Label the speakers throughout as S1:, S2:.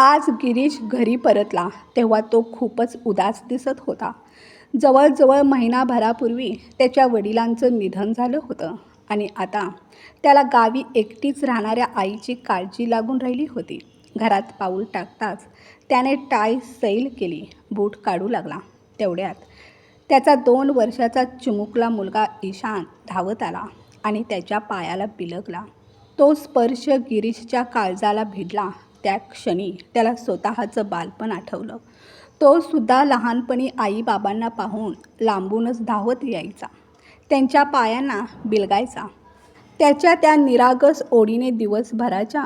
S1: आज गिरीश घरी परतला तेव्हा तो खूपच उदास दिसत होता. जवळजवळ महिनाभरापूर्वी त्याच्या वडिलांचं निधन झालं होतं आणि आता त्याला गावी एकटीच राहणाऱ्या आईची काळजी लागून राहिली होती. घरात पाऊल टाकताच त्याने टाय सैल केली बूट काढू लागला. तेवढ्यात त्याचा दोन वर्षाचा चिमुकला मुलगा ईशान धावत आला आणि त्याच्या पायाला बिलगला. तो स्पर्श गिरीशच्या काळजाला भिडला त्या क्षणी त्याला स्वतःचं बालपण आठवलं. तो सुद्धा लहानपणी आईबाबांना पाहून लांबूनच धावत यायचा. त्यांच्या पायांना बिलगायचा. त्याच्या त्या निरागस ओढीने दिवसभराच्या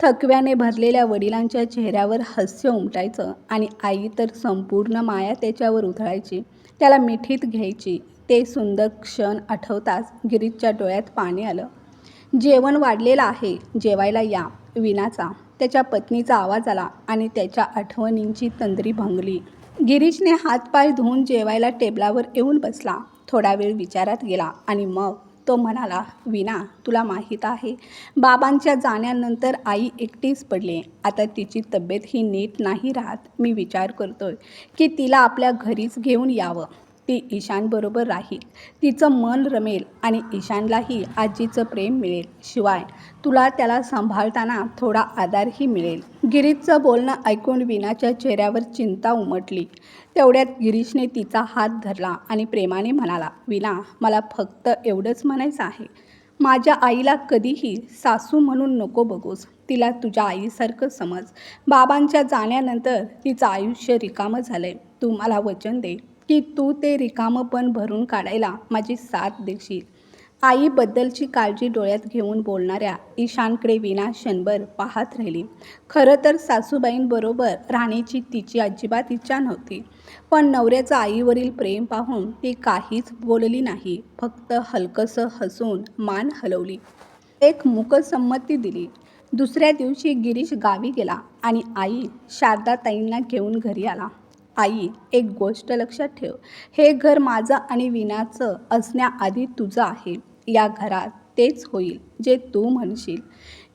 S1: थकव्याने भरलेल्या वडिलांच्या चेहऱ्यावर हास्य उमटायचं आणि आई तर संपूर्ण माया त्याच्यावर उधळायची. त्याला मिठीत घ्यायची. ते सुंदर क्षण आठवताच गिरीशच्या डोळ्यात पाणी आलं. जेवण वाढलेलं आहे. जेवायला या. विनाचा. त्याच्या पत्नीचा आवाज आला आणि त्याच्या आठवणींची तंद्री भंगली. गिरीशने हातपाय धुवून जेवायला टेबलावर येऊन बसला. थोडा वेळ विचारात गेला आणि मग तो म्हणाला विना तुला माहीत आहे बाबांच्या जाण्यानंतर आई एकटीच पडले. आता तिची तब्येत ही नीट नाही राहत. मी विचार करतोय की तिला आपल्या घरीच घेऊन यावं. ती ईशानबरोबर राहील. तिचं मन रमेल आणि ईशानलाही आजीचं प्रेम मिळेल. शिवाय तुला त्याला सांभाळताना थोडा आधारही मिळेल. गिरीशचं बोलणं ऐकून विनाच्या चेहऱ्यावर चिंता उमटली. तेवढ्यात गिरीशने तिचा हात धरला आणि प्रेमाने म्हणाला विना मला फक्त एवढंच म्हणायचं आहे. माझ्या आईला कधीही सासू म्हणून नको बघूस. तिला तुझ्या आईसारखं समज. बाबांच्या जाण्यानंतर तिचं आयुष्य रिकामं झालंय. तू मला वचन दे. की तू ते रिकामंपण भरून काढायला माझी साथ देशील. आईबद्दलची काळजी डोळ्यात घेऊन बोलणाऱ्या ईशानकडे विना क्षणभर पाहत राहिली. खरं तर सासूबाईंबरोबर राहण्याची तिची अजिबात इच्छा नव्हती पण नवऱ्याचं आईवरील प्रेम पाहून ती काहीच बोलली नाही फक्त हलकंसं हसून मान हलवली. एक मुकसंमती दिली. दुसऱ्या दिवशी गिरीश गावी गेला आणि आई शारदाताईंना घेऊन घरी आला. आई एक गोष्ट लक्षात ठेव. हे घर माझं आणि विनाचं असण्याआधी तुझं आहे. या घरात तेच होईल जे तू म्हणशील.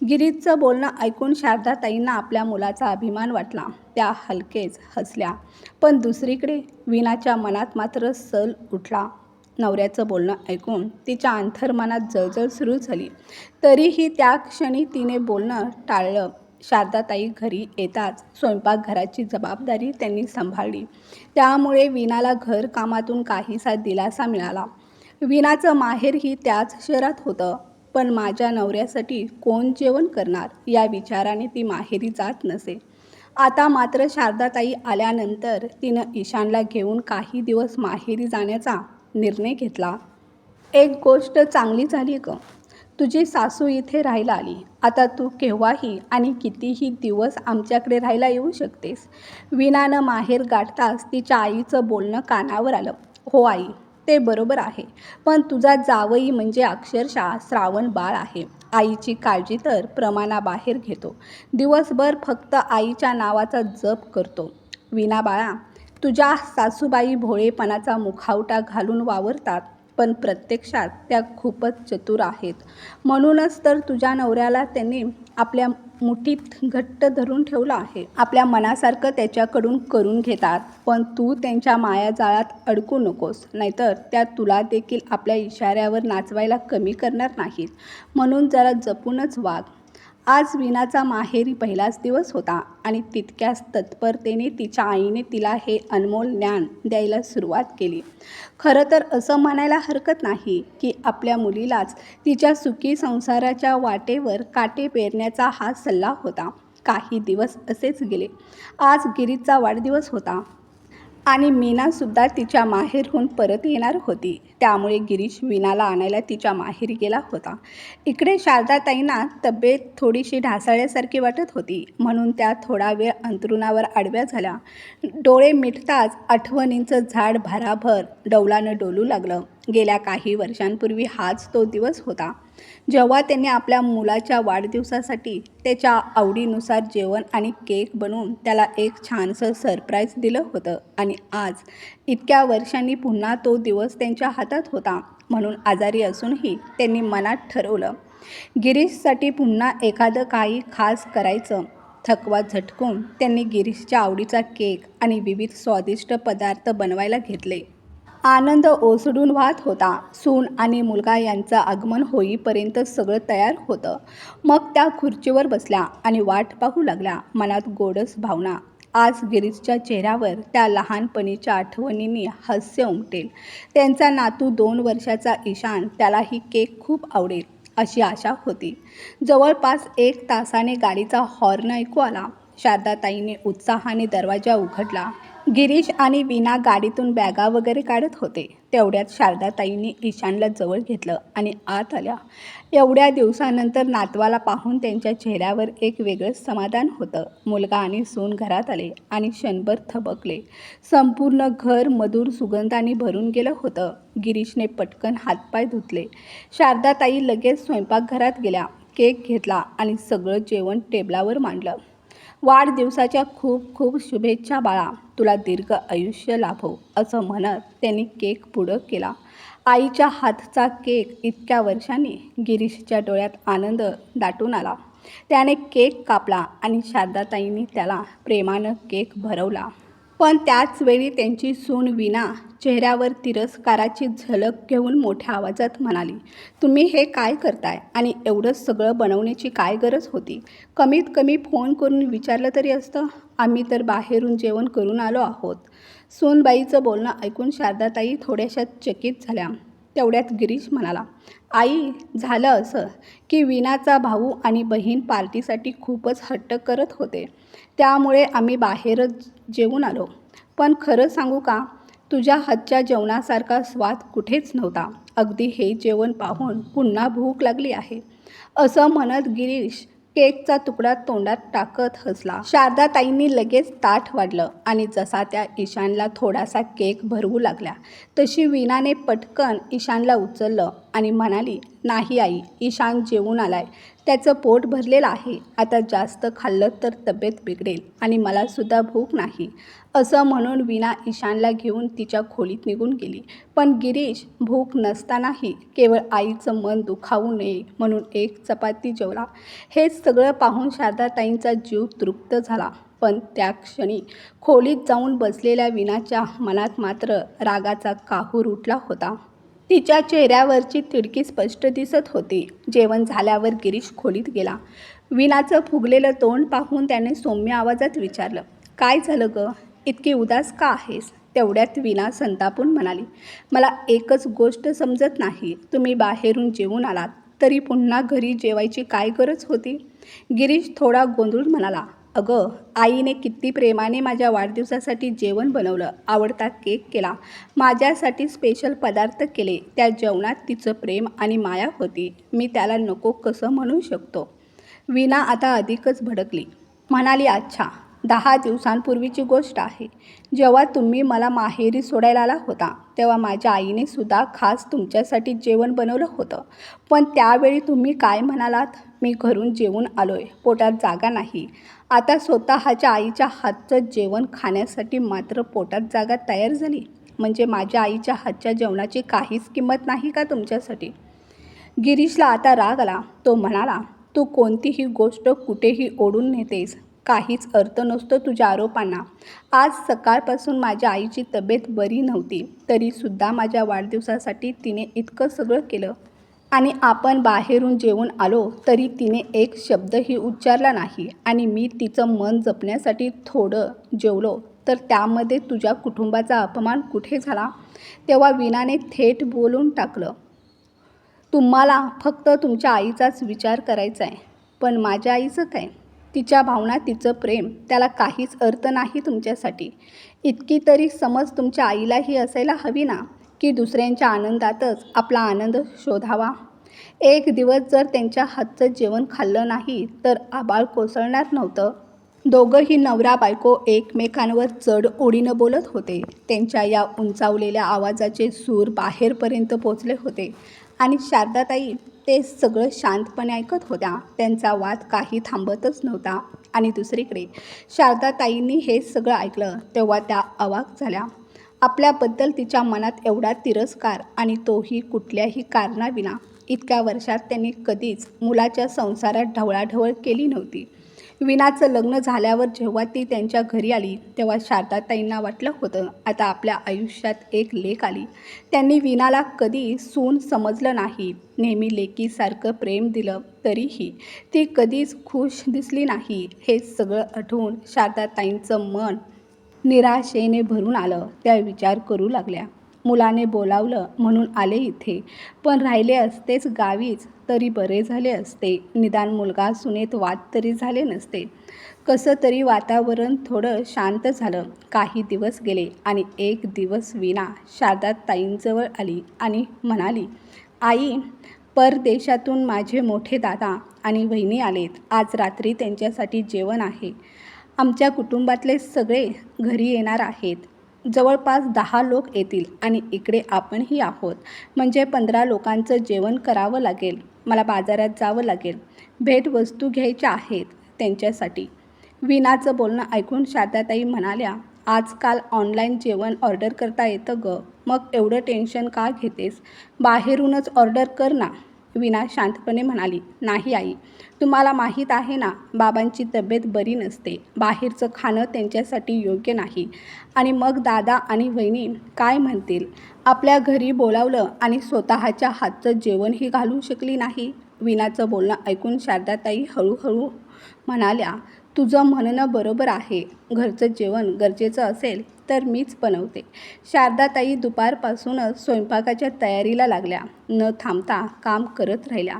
S1: गिरीजचं बोलणं ऐकून शारदाताईंना आपल्या मुलाचा अभिमान वाटला. त्या हलकेच हसल्या. पण दुसरीकडे विनाच्या मनात मात्र सल उठला. नवऱ्याचं बोलणं ऐकून तिच्या अंतर्मनात जळजळ सुरू झाली. तरीही त्या क्षणी तिने बोलणं टाळलं. शारदाताई घरी येताच स्वयंपाकघराची जबाबदारी त्यांनी सांभाळली. त्यामुळे विनाला घरकामातून काहीसा दिलासा मिळाला. विनाचं माहेरही त्याच शहरात होतं. पण माझ्या नवऱ्यासाठी कोण जेवण करणार या विचाराने ती माहेरी जात नसे. आता मात्र शारदाताई आल्यानंतर तिनं ईशानला घेऊन काही दिवस माहेरी जाण्याचा निर्णय घेतला. एक गोष्ट चांगली झाली ग. तुझी सासू इथे राहायला आली. आता तू केव्हाही आणि कितीही दिवस आमच्याकडे राहायला येऊ शकतेस. विनानं माहेर गाठताच तिच्या आईचं बोलणं कानावर आलं. हो आई ते बरोबर आहे. पण तुझा जावई म्हणजे अक्षरशः श्रावण बाळ आहे. आईची काळजी तर प्रमाणाबाहेर घेतो. दिवसभर फक्त आईच्या नावाचा जप करतो. विना बाळा तुझ्या सासूबाई भोळेपणाचा मुखावटा घालून वावरतात. पण प्रत्यक्षात त्या खूपच चतुर आहेत. म्हणूनच तर तुझ्या नवऱ्याला त्यांनी आपल्या मुठीत घट्ट धरून ठेवलं आहे. आपल्या मनासारखं त्याच्याकडून करून घेतात. पण तू त्यांच्या मायाजाळात अडकू नकोस. नाहीतर त्या तुला देखील आपल्या इशाऱ्यावर नाचवायला कमी करणार नाहीत. म्हणून जरा जपूनच वाग. आज वीणाचा माहेरी पहिलाच दिवस होता आणि तितक्याच तत्परतेने तिच्या आईने तिला हे अनमोल ज्ञान द्यायला सुरुवात केली. खरं तर असं म्हणायला हरकत नाही की आपल्या मुलीलाच तिच्या सुखी संसाराच्या वाटेवर काटे पेरण्याचा हा सल्ला होता. काही दिवस असेच गेले. आज गिरीचा वाढदिवस होता. आणि मीनासुद्धा तिच्या माहेरहून परत येणार होती. त्यामुळे गिरीश मीनाला आणायला तिच्या माहेरी गेला होता. इकडे शारदाताईंना तब्येत थोडीशी ढासाळ्यासारखी वाटत होती. म्हणून त्या थोडा वेळ अंतरुणावर आडव्या झाल्या. डोळे मिटताच आठवणींचं झाड भराभर डौलानं डोलू लागलं. गेल्या काही वर्षांपूर्वी हाच तो दिवस होता. जेव्हा त्यांनी आपल्या मुलाच्या वाढदिवसासाठी त्याच्या आवडीनुसार जेवण आणि केक बनवून त्याला एक छानसं सरप्राईज दिलं होतं. आणि आज इतक्या वर्षांनी पुन्हा तो दिवस त्यांच्या हातात होता म्हणून आजारी असूनही त्यांनी मनात ठरवलं. गिरीशसाठी पुन्हा एखादं काही खास करायचं. थकवा झटकून त्यांनी गिरीशच्या आवडीचा केक आणि विविध स्वादिष्ट पदार्थ बनवायला घेतले. आनंद ओसडून वाहत होता. सून आणि मुलगा यांचं आगमन होईपर्यंत सगळं तयार होतं. मग त्या खुर्चीवर बसल्या आणि वाट पाहू लागल्या मनात गोडस भावना. आज गिरीशच्या चेहऱ्यावर त्या लहानपणीच्या आठवणींनी हास्य उमटेल. त्यांचा नातू दोन वर्षाचा ईशान त्यालाही केक खूप आवडेल अशी आशा होती. जवळपास एक तासाने गाडीचा हॉर्न ऐकू आला. शारदाताईने उत्साहाने दरवाजा उघडला. गिरीश आणि विना गाडीतून बॅगा वगैरे काढत होते. तेवढ्यात शारदाताईंनी ईशानला जवळ घेतलं आणि आत आल्या. एवढ्या दिवसानंतर नातवाला पाहून त्यांच्या चेहऱ्यावर एक वेगळंच समाधान होतं. मुलगा आणि सून घरात आले आणि क्षणभर थबकले. संपूर्ण घर मधुर सुगंधाने भरून गेलं होतं. गिरीशने पटकन हातपाय धुतले. शारदाताई लगेच स्वयंपाकघरात गेल्या. केक घेतला आणि सगळं जेवण टेबलावर मांडलं. वाढदिवसाच्या खूप खूप शुभेच्छा बाळा. तुला दीर्घ आयुष्य लाभो असं म्हणत त्यांनी केक पुढं केला. आईच्या हातचा केक इतक्या वर्षांनी गिरीशच्या डोळ्यात आनंद दाटून आला. त्याने केक कापला आणि शारदाताईंनी त्याला प्रेमानं केक भरवला. पण त्याच वेळी त्यांची सून विना चेहऱ्यावर तिरस्काराची झलक घेऊन मोठ्या आवाजात म्हणाली तुम्ही हे काय करताय? आणि एवढं सगळं बनवण्याची काय गरज होती? कमीत कमी फोन करून विचारलं तरी असतं. आम्ही तर बाहेरून जेवण करून आलो आहोत. सूनबाईचं बोलणं ऐकून शारदाताई थोड्याशा चकित झाल्या. तेवढ्यात गिरीश म्हणाला आई झालं असं की विनाचा भाऊ आणि बहीण पार्टीसाठी खूपच हट्ट करत होते. त्यामुळे आम्ही बाहेरच जेवून आलो. पण खरं सांगू का? तुझ्या हातच्या जेवणासारखा स्वाद कुठेच नव्हता. अगदी हे जेवण पाहून पुन्हा भूक लागली आहे. असं म्हणत गिरीश केकचा तुकडा तोंडात टाकत हसला. शारदाताईंनी लगेच ताट वाढलं आणि जसा त्या ईशानला थोडासा केक भरवू लागल्या तशी विनाने पटकन ईशानला उचललं. आणि म्हणाली नाही आई ईशान जेवून आलाय. त्याचं पोट भरलेलं आहे. आता जास्त खाल्लं तर तब्येत बिघडेल आणि मलासुद्धा भूक नाही. असं म्हणून विना ईशानला घेऊन तिच्या खोलीत निघून गेली. पण गिरीश भूक नसतानाही केवळ आईचं मन दुखावू नये म्हणून एक चपाती जेवला. हे सगळं पाहून शारदाताईंचा जीव तृप्त झाला. पण त्या क्षणी खोलीत जाऊन बसलेल्या विनाच्या मनात मात्र रागाचा काहूर उठला होता. तिच्या चेहऱ्यावरची तिडकी स्पष्ट दिसत होती. जेवण झाल्यावर गिरीश खोलीत गेला. विनाचं फुगलेलं तोंड पाहून त्याने सौम्य आवाजात विचारलं काय झालं ग? इतकी उदास का आहेस? तेवढ्यात विना संतापून म्हणाली मला एकच गोष्ट समजत नाही. तुम्ही बाहेरून जेवून आलात. तरी पुन्हा घरी जेवायची काय गरज होती? गिरीश थोडा गोंधळून म्हणाला अगं आईने किती प्रेमाने माझ्या वाढदिवसासाठी जेवण बनवलं आवडता केक केला. माझ्यासाठी स्पेशल पदार्थ केले. त्या जेवणात तिचं प्रेम आणि माया होती. मी त्याला नको कसं म्हणू शकतो? विना आता अधिकच भडकली. म्हणाली अच्छा दहा दिवसांपूर्वीची गोष्ट आहे. जेव्हा तुम्ही मला माहेरी सोडायला आला होता तेव्हा माझ्या आईने सुद्धा खास तुमच्यासाठी जेवण बनवलं होतं. पण त्यावेळी तुम्ही काय म्हणालात? मी घरून जेवून आलो आहे पोटात जागा नाही. आता स्वतःच्या आईच्या हातचं जेवण खाण्यासाठी मात्र पोटात जागा तयार झाली. म्हणजे माझ्या आईच्या हातच्या जेवणाची काहीच किंमत नाही का तुमच्यासाठी? गिरीशला आता राग आला. तो म्हणाला तू कोणतीही गोष्ट कुठेही ओढून नेतेस. काहीच अर्थ नसतो तुझ्या आरोपांना. आज सकाळपासून माझ्या आईची तब्येत बरी नव्हती. तरीसुद्धा माझ्या वाढदिवसासाठी तिने इतकं सगळं केलं. आणि आपण बाहेरून जेवून आलो तरी तिने एक शब्दही उच्चारला नाही आणि मी तिचं मन जपण्यासाठी थोडं जेवलो. तर त्यामध्ये तुझ्या कुटुंबाचा अपमान कुठे झाला? तेव्हा विनाने थेट बोलून टाकलं तुम्हाला फक्त तुमच्या आईचाच विचार करायचा आहे पण माझ्या आईचं काय? तिच्या भावना तिचं प्रेम त्याला काहीच अर्थ नाही तुमच्यासाठी. इतकी तरी समज तुमच्या आईलाही असायला हवी ना? की दुसऱ्यांच्या आनंदातच आपला आनंद शोधावा. एक दिवस जर त्यांच्या हातचं जेवण खाल्लं नाही तर आबाळ कोसळणार नव्हतं. दोघंही नवरा बायको एकमेकांवर चढ ओढीनं बोलत होते. त्यांच्या या उंचावलेल्या आवाजाचे सूर बाहेरपर्यंत पोचले होते. आणि शारदाताई ते सगळं शांतपणे ऐकत होत्या. त्यांचा वाद काही थांबतच नव्हता. आणि दुसरीकडे शारदाताईंनी हे सगळं ऐकलं तेव्हा त्या अवाक झाल्या. आपल्याबद्दल तिच्या मनात एवढा तिरस्कार आणि तोही कुठल्याही कारणाविना. इतक्या वर्षात त्यांनी कधीच मुलाच्या संसारात ढवळाढवळ केली नव्हती. विनाचं लग्न झाल्यावर जेव्हा ती त्यांच्या घरी आली तेव्हा शारदाताईंना वाटलं होतं आता आपल्या आयुष्यात एक लेख आली. त्यांनी विनाला कधी सून समजलं नाही. नेहमी लेकीसारखं प्रेम दिलं तरीही ती कधीच खुश दिसली नाही. हे सगळं आठवून शारदाताईंचं मन निराशेने भरून आलं. त्या विचार करू लागल्या. मुलाने बोलावलं म्हणून आले इथे. पण राहिले असतेच गावीच तरी बरे झाले असते. निदान मुलगा सुनेत वाद तरी झाले नसते. कसं तरी वातावरण थोडं शांत झालं. काही दिवस गेले आणि एक दिवस विना शारदा ताईंजवळ आली आणि म्हणाली आई परदेशातून माझे मोठे दादा आणि वहिनी आलेत. आज रात्री त्यांच्यासाठी जेवण आहे. आमच्या कुटुंबातले सगळे घरी येणार आहेत. जवळपास दहा लोक येतील आणि इकडे आपणही आहोत. म्हणजे पंधरा लोकांचं जेवण करावं लागेल. मला बाजारात जावं लागेल. भेटवस्तू घ्यायच्या आहेत त्यांच्यासाठी. विनाचं बोलणं ऐकून शारदाताई म्हणाल्या आजकाल ऑनलाईन जेवण ऑर्डर करता येतं ग. मग एवढं टेन्शन का घेतेस? बाहेरूनच ऑर्डर कर ना. विना शांतपणे म्हणाली नाही आई तुम्हाला माहीत आहे ना बाबांची तब्येत बरी नसते. बाहेरचं खाणं त्यांच्यासाठी योग्य नाही. आणि मग दादा आणि वहिनी काय म्हणतील? आपल्या घरी बोलावलं आणि स्वतःच्या हातचं जेवणही घालू शकली नाही? विनाचं बोलणं ऐकून शारदाताई हळूहळू म्हणाल्या तुझं म्हणणं बरोबर आहे. घरचं जेवण गरजेचं असेल तर मीच बनवते. शारदाताई दुपारपासूनच स्वयंपाकाच्या तयारीला लागल्या. न थांबता काम करत राहिल्या.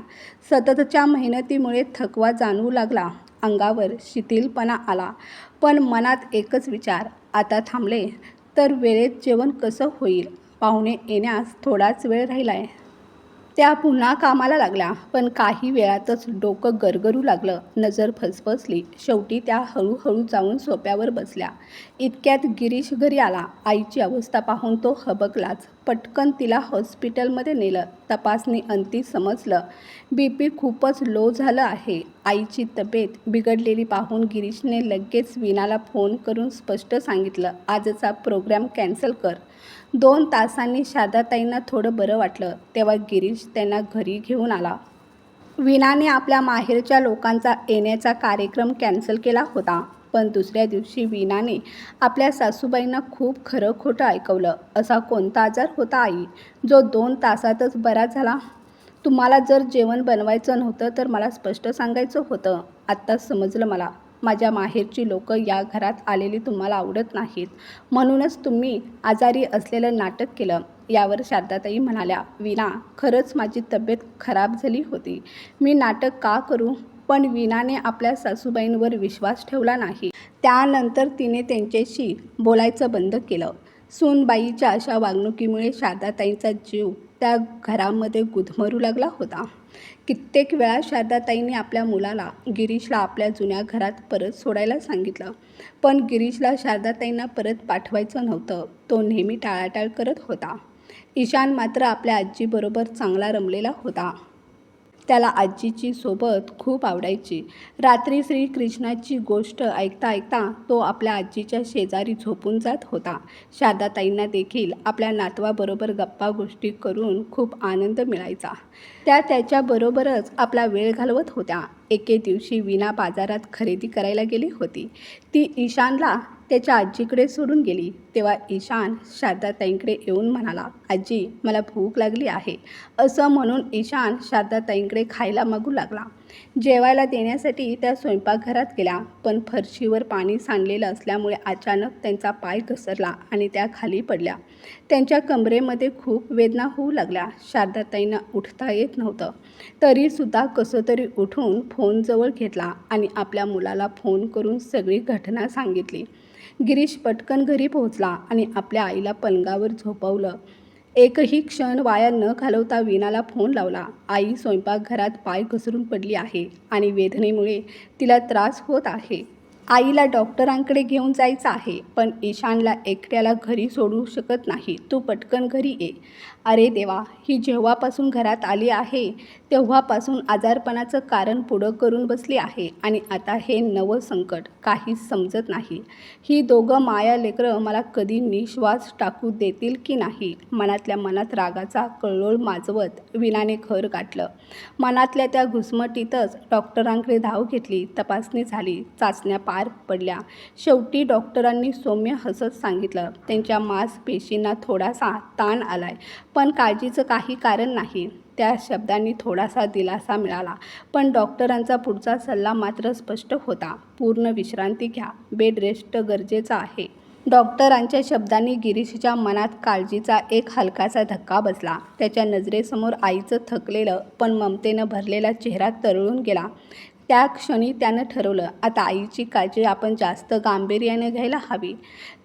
S1: सततच्या मेहनतीमुळे थकवा जाणवू लागला. अंगावर शिथिलपणा आला. पण मनात एकच विचार आता थांबले तर वेळेत जेवण कसं होईल? पाहुणे येण्यास थोडाच वेळ राहिला आहे त्या पुन्हा कामाला लागल्या. पण काही वेळातच डोकं गरगरू लागलं. नजर फसफसली. शेवटी त्या हळूहळू जाऊन सोप्यावर बसल्या. इतक्यात गिरीश घरी आला. आईची अवस्था पाहून तो हबकलाच. पटकन तिला हॉस्पिटलमध्ये नेलं. तपासणी अंती समजलं. बी पी खूपच लो झालं आहे. आईची तब्येत बिघडलेली पाहून गिरीशने लगेच विनाला फोन करून स्पष्ट सांगितलं. आजचा प्रोग्राम कॅन्सल कर. दोन तासांनी शारदाताईंना थोडं बरं वाटलं तेव्हा गिरीश त्यांना घरी घेऊन आला. विनाने आपल्या माहेरच्या लोकांचा येण्याचा कार्यक्रम कॅन्सल केला होता पण दुसऱ्या दिवशी विनाने आपल्या सासूबाईंना खूप खरं खोटं ऐकवलं. असा कोणता आजार होता आई? जो दोन तासातच बरा झाला? तुम्हाला जर जेवण बनवायचं नव्हतं तर मला स्पष्ट सांगायचं होतं. आत्ता समजलं मला. माझ्या माहेरची लोकं या घरात आलेली तुम्हाला आवडत नाहीत. म्हणूनच तुम्ही आजारी असलेलं नाटक केलं. यावर शारदाताई म्हणाल्या विना खरंच माझी तब्येत खराब झाली होती. मी नाटक का करू? पण विनाने आपल्या सासूबाईंवर विश्वास ठेवला नाही. त्यानंतर तिने त्यांच्याशी बोलायचं बंद केलं. सूनबाईच्या अशा वागणुकीमुळे शारदाताईंचा जीव त्या घरामध्ये गुदमरू लागला होता. कित्येक वेळा शारदाताईंनी आपल्या मुलाला गिरीशला आपल्या जुन्या घरात परत सोडायला सांगितलं. पण गिरीशला शारदाताईंना परत पाठवायचं नव्हतं. तो नेहमी टाळाटाळ करत होता. ईशान मात्र आपल्या आजीबरोबर चांगला रमलेला होता. त्याला आजीची सोबत खूप आवडायची. रात्री श्रीकृष्णाची गोष्ट ऐकता ऐकता तो आपल्या आजीच्या शेजारी झोपून जात होता. शारदाताईंना देखील आपल्या नातवाबरोबर गप्पा गोष्टी करून खूप आनंद मिळायचा. त्या त्याच्याबरोबरच आपला वेळ घालवत होत्या. एके दिवशी विना बाजारात खरेदी करायला गेली होती. ती ईशानला त्याच्या आजीकडे सोडून गेली. तेव्हा ईशान शारदाताईंकडे येऊन म्हणाला आजी मला भूक लागली आहे. असं म्हणून ईशान शारदाताईंकडे खायला मागू लागला. जेवायला देण्यासाठी त्या स्वयंपाकघरात गेल्या पण फरशीवर पाणी सांडलेलं असल्यामुळे अचानक त्यांचा पाय घसरला आणि त्या खाली पडल्या. त्यांच्या कमरेमध्ये खूप वेदना होऊ लागल्या. शारदाताईंना उठता येत नव्हतं. तरीसुद्धा कसं तरी उठून फोनजवळ घेतला आणि आपल्या मुलाला फोन करून सगळी घटना सांगितली. गिरीश पटकन घरी पोहोचला आणि आपल्या आईला पलंगावर झोपवलं. एकही क्षण वाया न घालवता वीणाला फोन लावला. आई स्वयंपाकघरात पाय घसरून पडली आहे आणि वेदनेमुळे तिला त्रास होत आहे. आईला डॉक्टरांकडे घेऊन जायचं आहे पण ईशानला एकट्याला घरी सोडू शकत नाही. तू पटकन घरी ये. अरे देवा ही जेव्हापासून घरात आली आहे तेव्हापासून आजारपणाचं कारण पुढं करून बसली आहे आणि आता हे नवं संकट काहीच समजत नाही. ही दोघं माया लेकरं मला कधी निश्वास टाकू देतील की नाही? मनातल्या मनात रागाचा कळलोळ माजवत विनाने घर गाठलं. मनातल्या त्या घुसमटीतच डॉक्टरांकडे धाव घेतली. तपासणी झाली. चाचण्या पार पडल्या. शेवटी डॉक्टरांनी सौम्य हसत सांगितलं. त्यांच्या मांसपेशींना थोडासा ताण आलाय पण काळजीचं काही कारण नाही. त्या शब्दांनी थोडासा दिलासा मिळाला पण डॉक्टरांचा पुढचा सल्ला मात्र स्पष्ट होता. पूर्ण विश्रांती घ्या. बेड रेस्ट गरजेचं आहे. डॉक्टरांच्या शब्दांनी गिरीशच्या मनात काळजीचा एक हलकासा धक्का बसला. त्याच्या नजरेसमोर आईचं थकलेलं पण ममतेनं भरलेला चेहरा तरळून गेला. त्या क्षणी त्यानं ठरवलं आता आईची काळजी आपण जास्त गांभीर्याने घ्यायला हवी.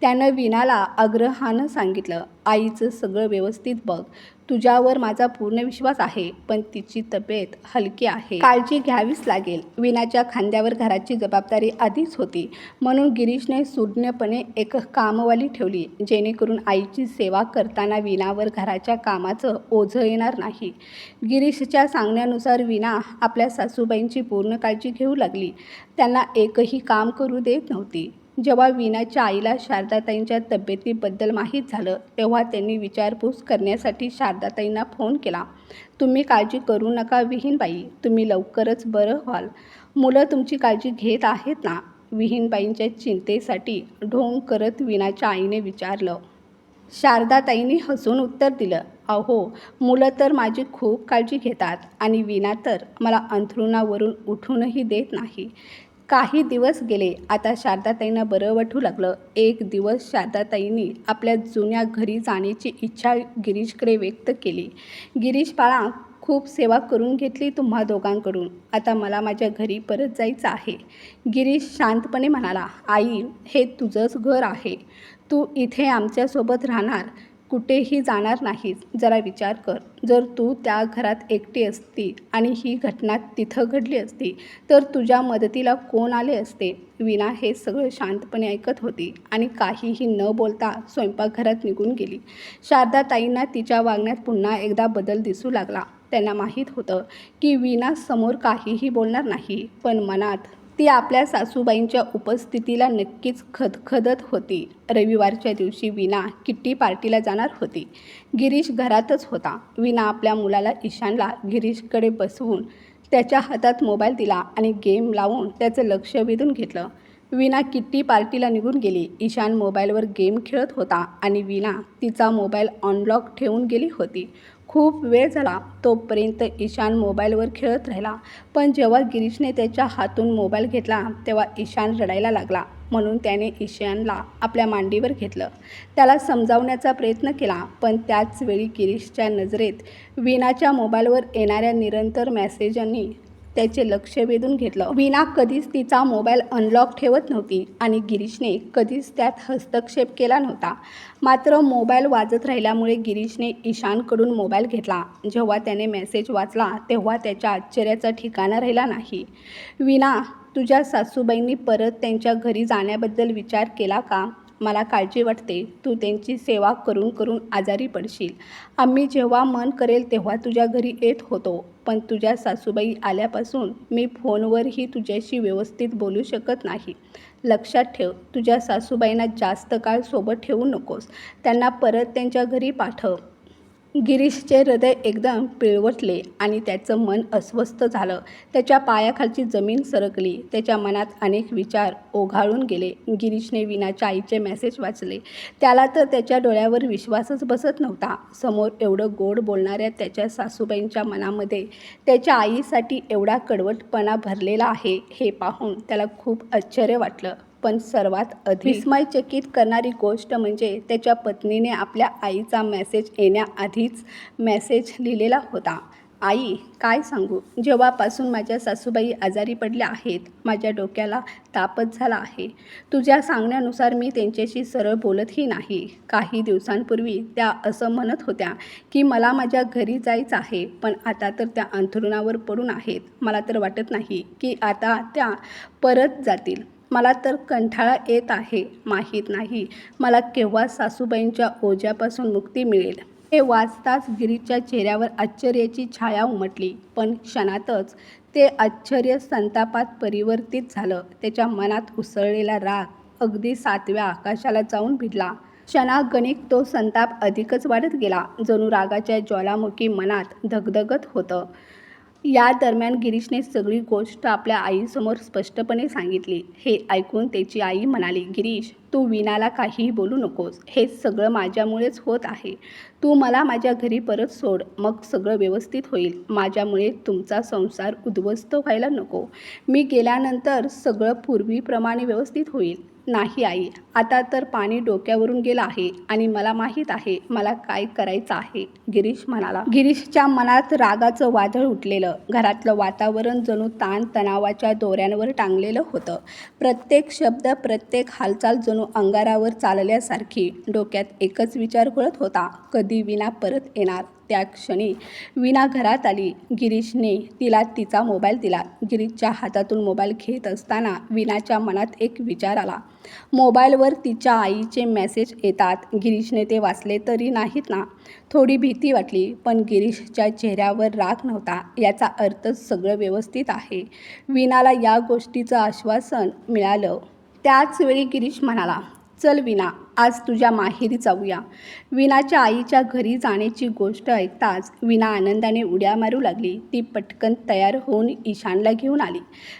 S1: त्यानं विनाला आग्रहानं सांगितलं आईचं सगळं व्यवस्थित बघ तुझ्यावर माझा पूर्ण विश्वास आहे पण तिची तब्येत हलकी आहे. काळजी घ्यावीच लागेल. विनाच्या खांद्यावर घराची जबाबदारी आधीच होती. म्हणून गिरीशने सुज्ञपणे एक कामवाली ठेवली जेणेकरून आईची सेवा करताना विनावर घराच्या कामाचं ओझं येणार नाही. गिरीशच्या सांगण्यानुसार विना आपल्या सासूबाईंची पूर्ण काळजी घेऊ लागली. त्यांना एकही काम करू देत नव्हती. जेव्हा विनाच्या आईला शारदाताईंच्या तब्येतीबद्दल माहीत झालं तेव्हा त्यांनी विचारपूस करण्यासाठी शारदाताईंना फोन केला. तुम्ही काळजी करू नका विहीनबाई तुम्ही लवकरच बरं व्हाल. मुलं तुमची काळजी घेत आहेत ना? विहीनबाईंच्या चिंतेसाठी ढोंग करत विनाच्या आईने विचारलं. शारदाताईंनी हसून उत्तर दिलं अहो मुलं तर माझी खूप काळजी घेतात आणि विना तर मला अंथरुणावरून उठूनही देत नाही. काही दिवस गेले. आता शारदाताईंना बरं वाटू लागलं. एक दिवस शारदाताईंनी आपल्या जुन्या घरी जाण्याची इच्छा गिरीशकडे व्यक्त केली. गिरीश बाळा खूप सेवा करून घेतली तुम्हा दोघांकडून. आता मला माझ्या घरी परत जायचं आहे. गिरीश शांतपणे म्हणाला आई हे तुझंच घर आहे. तू इथे आमच्यासोबत राहणार. कुठेही जाणार नाहीस. जरा विचार कर. जर तू त्या घरात एकटी असती आणि ही घटना तिथं घडली असती तर तुझ्या मदतीला कोण आले असते? विना हे सगळं शांतपणे ऐकत होती आणि काहीही न बोलता स्वयंपाकघरात निघून गेली. शारदाताईंना तिच्या वागण्यात पुन्हा एकदा बदल दिसू लागला. त्यांना माहीत होतं की विना समोर काहीही बोलणार नाही पण मनात ती आपल्या सासूबाईंच्या उपस्थितीला नक्कीच खदखदत होती. रविवारच्या दिवशी विना किट्टी पार्टीला जाणार होती. गिरीश घरातच होता. विना आपल्या मुलाला ईशानला गिरीशकडे बसवून त्याच्या हातात मोबाईल दिला आणि गेम लावून त्याचं लक्ष वेधून घेतलं. विना किट्टी पार्टीला निघून गेली. ईशान मोबाईलवर गेम खेळत होता आणि विना तिचा मोबाईल ऑनलॉक ठेवून गेली होती. खूप वेळ झाला तोपर्यंत ईशान मोबाईलवर खेळत राहिला. पण जेव्हा गिरीशने त्याच्या हातून मोबाईल घेतला तेव्हा ईशान रडायला लागला. म्हणून त्याने ईशानला आपल्या मांडीवर घेतलं. त्याला समजावण्याचा प्रयत्न केला पण त्याचवेळी गिरीशच्या नजरेत विनाच्या मोबाईलवर येणाऱ्या निरंतर मॅसेजांनी त्याचे लक्ष वेधून घेतलं. विना कधीच तिचा मोबाईल अनलॉक ठेवत नव्हती आणि गिरीशने कधीच त्यात हस्तक्षेप केला नव्हता. मात्र मोबाईल वाजत राहिल्यामुळे गिरीशने ईशानकडून मोबाईल घेतला. जेव्हा त्याने मेसेज वाचला तेव्हा त्याच्या आश्चर्याचा ठिकाणा राहिला नाही. विना तुझ्या सासूबाईंनी परत त्यांच्या घरी जाण्याबद्दल विचार केला का? मला काळजी वाटते. तू त्यांची सेवा करून करून आजारी पडशील. आम्ही जेव्हा मन करेल तेव्हा तुझ्या घरी येत होतो. पण तुझ्या सासूबाई आल्यापासून मी फोनवरही तुझ्याशी व्यवस्थित बोलू शकत नाही. लक्षात ठेव तुझ्या सासूबाईंना जास्त काळ सोबत ठेवू नकोस. त्यांना परत त्यांच्या घरी पाठव. गिरीशचे हृदय एकदम पिळवटले आणि त्याचं मन अस्वस्थ झालं. त्याच्या पायाखालची जमीन सरकली. त्याच्या मनात अनेक विचार ओघाळून गेले. गिरीशने विनाच्या आईचे मेसेज वाचले. त्याला तर त्याच्या डोळ्यावर विश्वासच बसत नव्हता. समोर एवढं गोड बोलणाऱ्या त्याच्या सासूबाईंच्या मनामध्ये त्याच्या आईसाठी एवढा कडवटपणा भरलेला आहे हे पाहून त्याला खूप आश्चर्य वाटलं. पण सर्वात अधिक विस्मयचकित करणारी गोष्ट म्हणजे त्याच्या पत्नीने आपल्या आईचा मेसेज येण्याआधीच मेसेज लिहिलेला होता. आई काय सांगू? जेव्हापासून माझ्या सासूबाई आजारी पडल्या आहेत माझ्या डोक्याला तापच झाला आहे. तुझ्या सांगण्यानुसार मी त्यांच्याशी सरळ बोलतही नाही. काही दिवसांपूर्वी त्या असं म्हणत होत्या की मला माझ्या घरी जायचं आहे पण आता तर त्या अंथरुणावर पडून आहेत. मला तर वाटत नाही की आता त्या परत जातील. मला तर कंठाळा येत आहे माहीत नाही. मला केव्हा सासूबाईंच्या ओझ्यापासून मुक्ती मिळेल? हे वाचताच गिरीच्या चेहऱ्यावर आश्चर्याची छाया उमटली. पण क्षणातच ते आश्चर्य संतापात परिवर्तित झालं. त्याच्या मनात उसळलेला राग अगदी सातव्या आकाशाला जाऊन भिडला. क्षणागणिक तो संताप अधिकच वाढत गेला. जणू रागाच्या ज्वालामुखी मनात धगधगत होतं. या दरम्यान गिरीशने सगळी गोष्ट आपल्या आईसमोर स्पष्टपणे सांगितली. हे ऐकून त्याची आई म्हणाली गिरीश तू विनाला काहीही बोलू नकोस. हे सगळं माझ्यामुळेच होत आहे. तू मला माझ्या घरी परत सोड. मग सगळं व्यवस्थित होईल. माझ्यामुळे तुमचा संसार उद्ध्वस्त व्हायला नको. मी गेल्यानंतर सगळं पूर्वीप्रमाणे व्यवस्थित होईल. नाही आई. आता तर पाणी डोक्यावरून गेलं आहे आणि मला माहीत आहे मला काय करायचं आहे गिरीश म्हणाला. गिरीशच्या मनात रागाचं वादळ उठलेलं. घरातलं वातावरण जणू ताण तणावाच्या दोऱ्यांवर टांगलेलं होतं. प्रत्येक शब्द प्रत्येक हालचाल जणू अंगारावर चालल्यासारखी. डोक्यात एकच विचार घोळत होता. कधी विना परत येणार. त्या क्षणी विना घरात आली. गिरीशने तिला तिचा मोबाईल दिला. गिरीशच्या हातातून मोबाईल घेत असताना विनाच्या मनात एक विचार आला. मोबाईलवर तिच्या आईचे मेसेज येतात. गिरीशने ते वाचले तरी नाहीत ना. थोडी भीती वाटली पण गिरीशच्या चेहऱ्यावर राग नव्हता. याचा अर्थच सगळं व्यवस्थित आहे. विनाला या गोष्टीचं आश्वासन मिळालं. त्याचवेळी गिरीश म्हणाला चल विना आज तुझ्या माहेरी जाऊया. विनाच्या आईच्या घरी जाण्याची गोष्ट ऐकताच विना आनंदाने उड्या मारू लागली. ती पटकन तयार होऊन ईशानला घेऊन आली.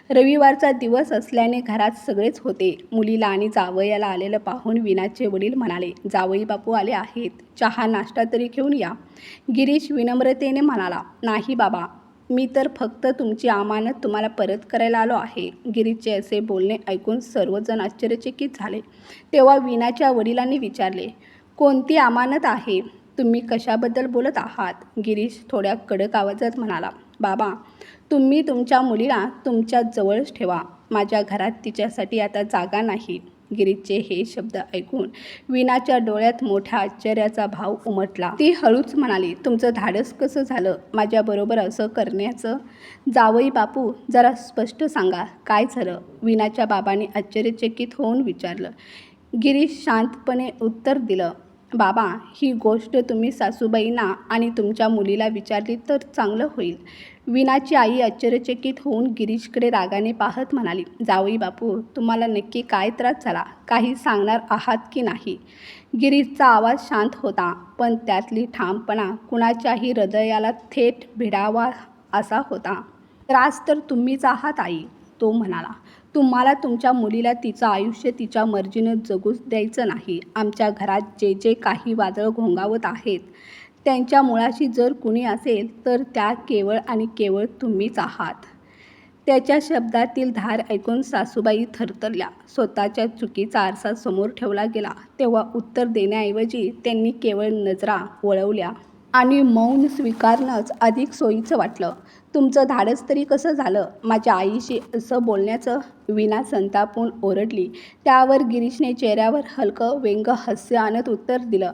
S1: रविवारचा दिवस असल्याने घरात सगळेच होते. मुलीला आणि जावयाला आलेलं पाहून विनाचे वडील म्हणाले जावई बापू आले आहेत. चहा नाश्ता तरी घेऊन या. गिरीश विनम्रतेने म्हणाला नाही बाबा मी तर फक्त तुमची अमानत तुम्हाला परत करायला आलो आहे. गिरीशचे असे बोलणे ऐकून सर्वजण आश्चर्यचकित झाले. तेव्हा विनाच्या वडिलांनी विचारले कोणती अमानत आहे? तुम्ही कशाबद्दल बोलत आहात? गिरीश थोड्या कडक आवाजात म्हणाला बाबा तुम्ही तुमच्या मुलीला तुमच्या जवळच ठेवा. माझ्या घरात तिच्यासाठी आता जागा नाही. गिरीशचे हे शब्द ऐकून विनाच्या डोळ्यात मोठ्या आश्चर्याचा भाव उमटला. ती हळूच म्हणाली तुमचं धाडस कसं झालं? माझ्याबरोबर असं करण्याचं? जावई बापू जरा स्पष्ट सांगा काय झालं? विनाच्या बाबांनी आश्चर्यचकित होऊन विचारलं. गिरीश शांतपणे उत्तर दिलं बाबा ही गोष्ट तुम्ही सासूबाईंना आणि तुमच्या मुलीला विचारली तर चांगलं होईल. विनाची आई आश्चर्यचकित होऊन गिरीशकडे रागाने पाहत म्हणाली जावई बापू तुम्हाला नक्की काय त्रास झाला? काही सांगणार आहात की नाही? गिरीशचा आवाज शांत होता पण त्यातली ठामपणा कुणाच्याही हृदयाला थेट भिडावा असा होता. त्रास तर तुम्हीच आहात आई तो म्हणाला. तुम्हाला तुमच्या मुलीला तिचं आयुष्य तिच्या मर्जीनं जगूच द्यायचं नाही. आमच्या घरात जे जे काही वादळ घोंगावत आहेत त्यांच्या मुळाशी जर कुणी असेल तर त्या केवळ आणि केवळ तुम्हीच आहात. त्याच्या शब्दातील धार ऐकून सासूबाई थरथरल्या. स्वतःच्या चुकीचा आरसा समोर ठेवला गेला. तेव्हा उत्तर देण्याऐवजी त्यांनी केवळ नजरा वळवल्या आणि मौन स्वीकारणंच अधिक सोयीचं वाटलं. तुमचं धाडस तरी कसं झालं? माझ्या आईशी असं बोलण्याचं विना संतापून ओरडली. त्यावर गिरीशने चेहऱ्यावर हलकं व्यंग हास्य आणत उत्तर दिलं.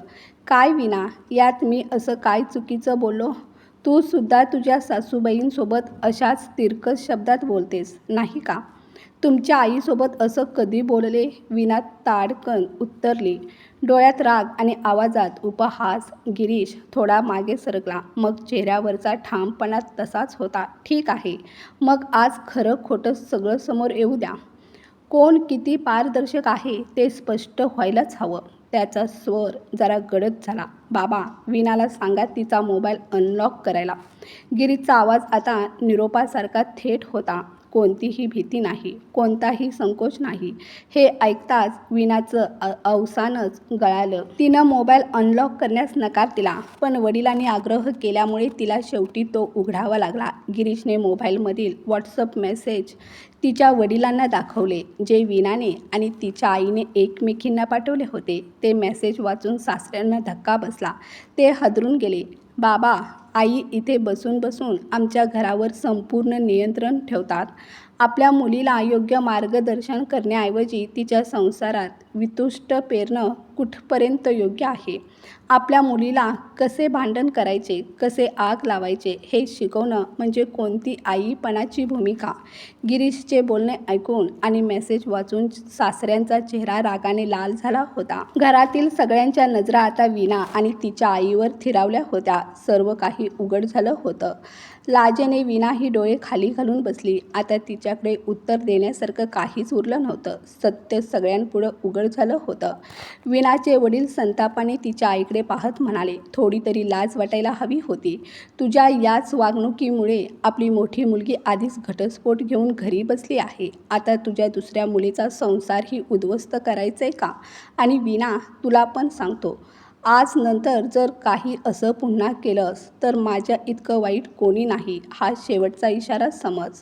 S1: काय विना यात मी असं काय चुकीचं बोललो? तू सुद्धा तुझ्या सासूबाईंसोबत अशाच तिरकस शब्दात बोलतेस नाही का? तुमच्या आईसोबत असं कधी बोलले? विना ताडकन उत्तरली. डोळ्यात राग आणि आवाजात उपहास. गिरीश थोडा मागे सरकला. मग चेहऱ्यावरचा ठामपणा तसाच होता. ठीक आहे. मग आज खरं खोटं सगळं समोर येऊ द्या. कोण किती पारदर्शक आहे ते स्पष्ट व्हायलाच हवं. त्याचा स्वर जरा गडद झाला. बाबा विनाला सांगा तिचा मोबाईल अनलॉक करायला. गिरीचा आवाज आता निरोपासारखा थेट होता. कोणतीही भीती नाही कोणताही संकोच नाही. हे ऐकताच विनाचं अवसानच गळालं. तिनं मोबाईल अनलॉक करण्यास नकार दिला पण वडिलांनी आग्रह केल्यामुळे तिला शेवटी तो उघडावा लागला. गिरीशने मोबाईलमधील व्हॉट्सअप मेसेज तिच्या वडिलांना दाखवले जे विनाने आणि तिच्या आईने एकमेकींना पाठवले होते. ते मेसेज वाचून सासऱ्यांना धक्का बसला. ते हदरून गेले. बाबा आई इथे बसून बसून आमच्या घरावर संपूर्ण नियंत्रण ठेवतात. आपल्या मुलीला योग्य मार्गदर्शन करण्याऐवजी तिच्या संसारात वितुष्ट पेरणं कुठपर्यंत योग्य आहे? आपल्या मुलीला कसे भांडण करायचे? कसे आग लावायचे? हे शिकवणं म्हणजे कोणती आईपणाची भूमिका? गिरीशचे बोलणे ऐकून आणि मेसेज वाचून सासऱ्यांचा चेहरा रागाने लाल झाला होता. घरातील सगळ्यांच्या नजरा आता विना आणि तिच्या आईवर थिरावल्या होत्या. सर्व काही उघड झालं होतं. लाजेने विनाही डोळे खाली घालून बसली. आता तिच्याकडे उत्तर देण्यासारखं काहीच उरलं नव्हतं. सत्य सगळ्यांपुढं उघड झालं होतं. विनाचे वडील संतापाने तिच्या आईकडे पाहत म्हणाले थोडी तरी लाज वाटायला हवी होती. तुझ्या याच वागणुकीमुळे आपली मोठी मुलगी आधीच घटस्फोट घेऊन घरी बसली आहे. आता तुझ्या दुसऱ्या मुलीचा संसारही उद्ध्वस्त करायचा आहे का? आणि विना तुला पण सांगतो आज नंतर जर काही असं पुन्हा केलंस तर माझ्या इतकं वाईट कोणी नाही हा शेवटचा इशारा समज.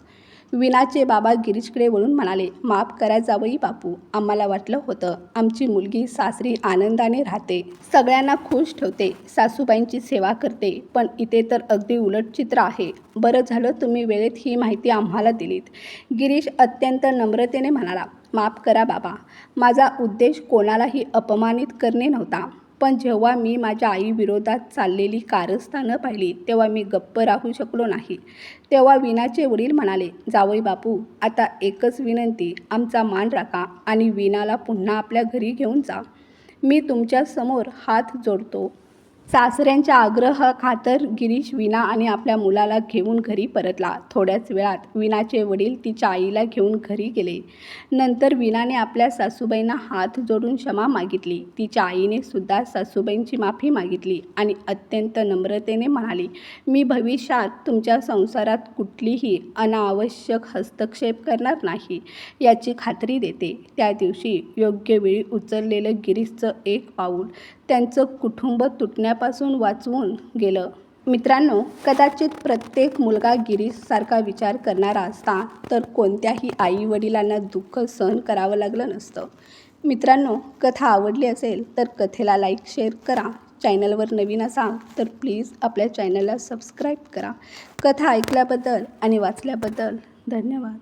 S1: विनाचे बाबा गिरीशकडे वळून म्हणाले माफ करा जावई बापू आम्हाला वाटलं होतं आमची मुलगी सासरी आनंदाने राहते सगळ्यांना खुश ठेवते सासूबाईंची सेवा करते पण इथे तर अगदी उलट चित्र आहे. बरं झालं तुम्ही वेळेत ही माहिती आम्हाला दिलीत. गिरीश अत्यंत नम्रतेने म्हणाला माफ करा बाबा माझा उद्देश कोणालाही अपमानित करणे नव्हता. पण जेव्हा मी माझ्या आईविरोधात चाललेली कारस्थानं पाहिली तेव्हा मी गप्प राहू शकलो नाही. तेव्हा विनाचे वडील म्हणाले जावई बापू आता एकच विनंती आमचा मान राखा आणि विनाला पुन्हा आपल्या घरी घेऊन जा. मी तुमच्यासमोर हात जोडतो सासऱ्यांच्या आग्रह खातर गिरीश विना आणि आपल्या मुलाला घेऊन घरी परतला. थोड्याच वेळात विनाचे वडील तिच्या आईला घेऊन घरी गेले. नंतर विनाने आपल्या सासूबाईंना हात जोडून क्षमा मागितली. तिच्या आईने सुद्धा सासूबाईंची माफी मागितली आणि अत्यंत नम्रतेने म्हणाली मी भविष्यात तुमच्या संसारात कुठलीही अनावश्यक हस्तक्षेप करणार नाही. याची खात्री देते. त्या दिवशी योग्य वेळी उचललेलं गिरीशचं एक पाऊल त्यांचं कुटुंब तुटण्यापासून वाचवून गेलं. मित्रांनो कदाचित प्रत्येक मुलगा गिरीशसारखा विचार करणारा असता तर कोणत्याही आई वडिलांना दुःख सहन करावं लागलं नसतं. मित्रांनो कथा आवडली असेल तर कथेला लाईक शेअर करा. चॅनलवर नवीन असाल तर प्लीज आपल्या चॅनलला सबस्क्राईब करा. कथा ऐकल्याबद्दल आणि वाचल्याबद्दल धन्यवाद.